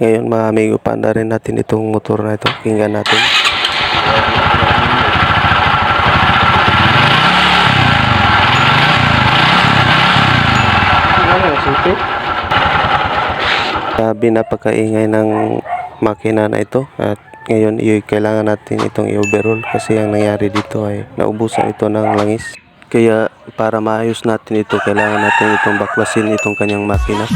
Ngayon mga amigo, paanda rin natin itong motor na ito. Kinggan natin. Sabi napakaingay ng makina na ito at ngayon i kailangan natin itong i-overhaul kasi ang nangyari dito ay naubusan ito ng langis. Kaya para maayos natin ito, kailangan natin itong baklasin itong kanyang makina.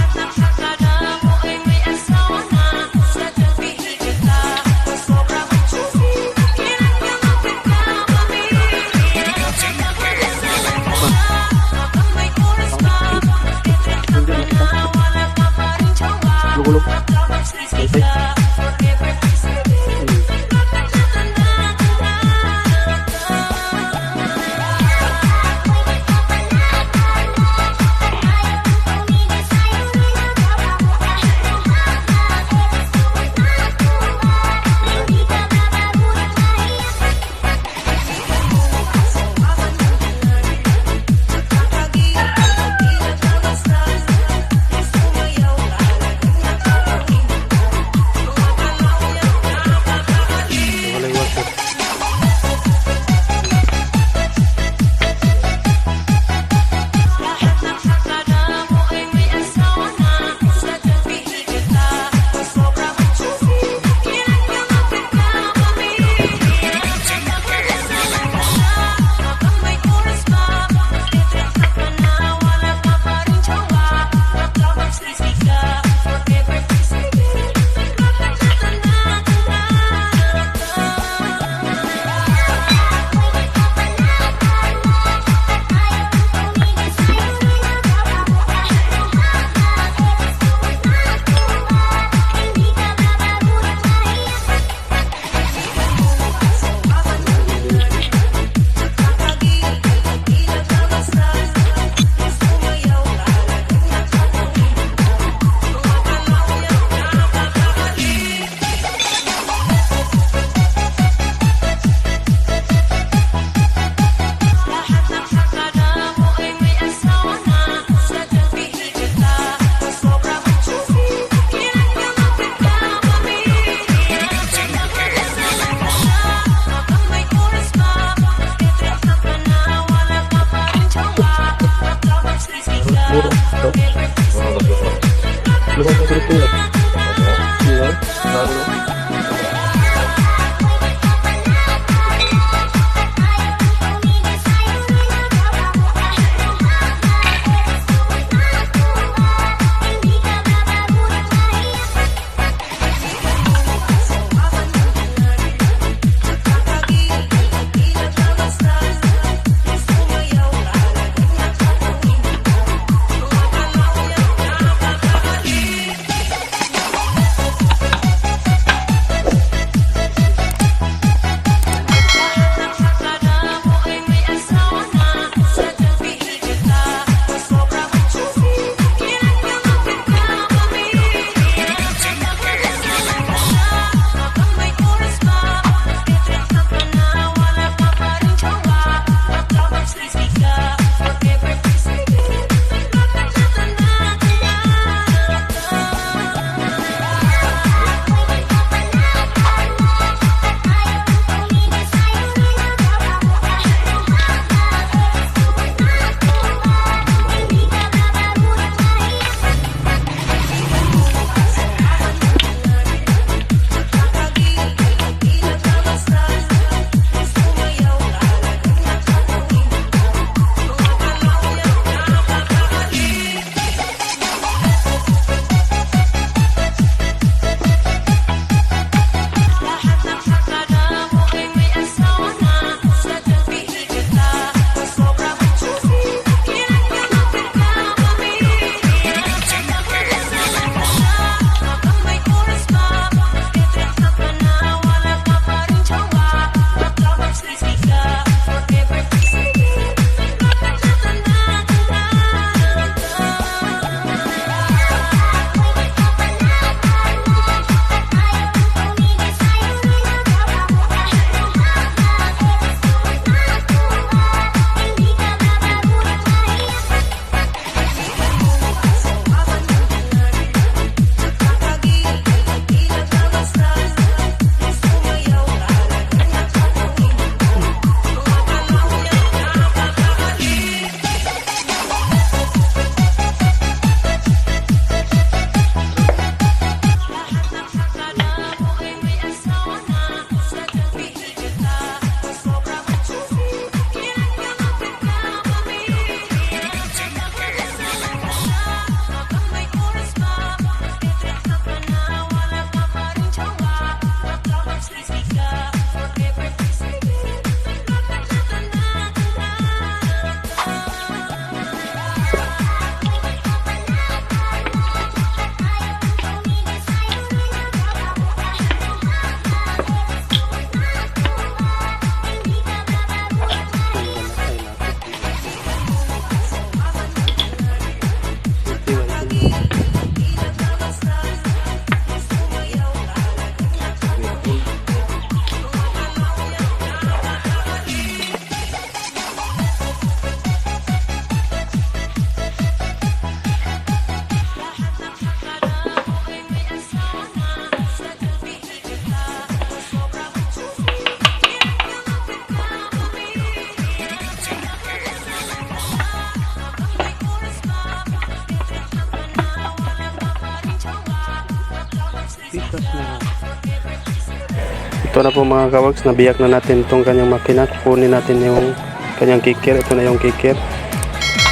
Ito na po mga kawags, nabiyak na natin itong kanyang makina. Kukunin natin yung kanyang kicker. Ito na yung kicker.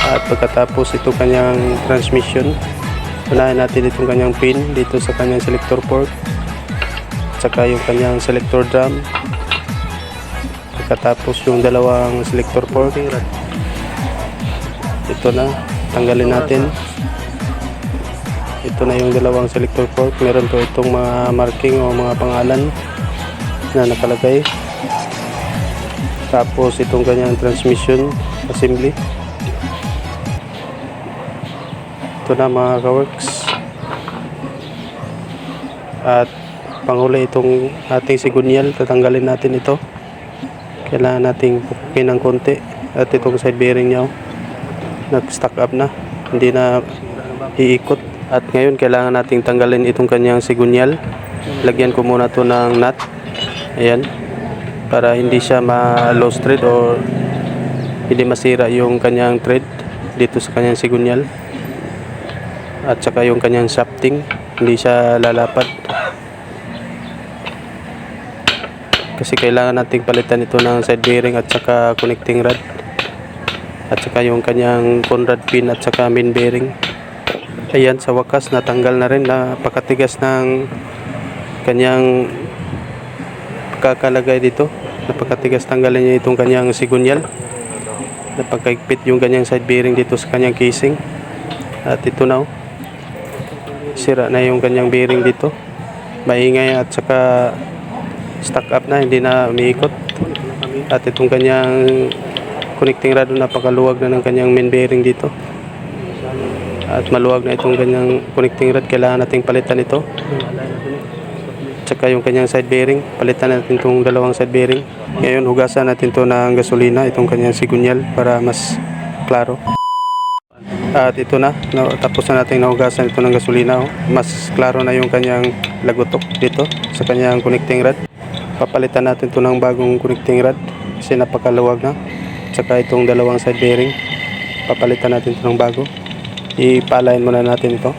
At pagkatapos ito kanyang transmission. Unahin natin itong kanyang pin dito sa kanyang selector port. Tsaka yung kanyang selector drum. Pagkatapos yung dalawang selector port. Ito na, tanggalin natin. Ito na yung dalawang selector port. Meron po itong mga marking o mga pangalan na nakalagay. Tapos itong kanyang transmission assembly. Ito na mga kaworks. At panghuli itong ating sigunyal. Tatanggalin natin ito. Kailangan nating pupukin ng konti. At itong side bearing niya oh, nag-stack up na. Hindi na iikot. At ngayon kailangan nating tanggalin itong kanyang sigunyal. Lagyan ko muna to ng nut. Ayan. Para hindi siya ma-loose thread o hindi masira yung kanyang thread dito sa kanyang sigunyal. At saka yung kanyang shafting, hindi siya lalapat. Kasi kailangan nating palitan ito ng side bearing at saka connecting rod. At saka yung kanyang conrad pin at saka main bearing. Ayan, sa wakas natanggal na rin. Napakatigas ng kanyang kakalagay dito. Napakatigas tanggalin niya itong kanyang sigunyal. Napakaigpit yung kanyang side bearing dito sa kanyang casing. At ito na oh. Sira na yung kanyang bearing dito. Maingay at saka stuck up na, hindi na umiikot. At itong kanyang connecting rod napakaluwag na ng kanyang main bearing dito. At maluwag na itong kanyang connecting rod, kailangan nating palitan ito. Tsaka yung kanyang side bearing, palitan natin itong dalawang side bearing. Ngayon hugasan natin to ng gasolina, itong kanyang sigunyal para mas klaro. At ito na, tapos na natin nahugasan ito ng gasolina. Oh. Mas klaro na yung kanyang lagotok dito sa kanyang connecting rod. Papalitan natin ito ng bagong connecting rod kasi napakaluwag na. Tsaka itong dalawang side bearing, papalitan natin ito ng bago. Ipalain muna natin ito.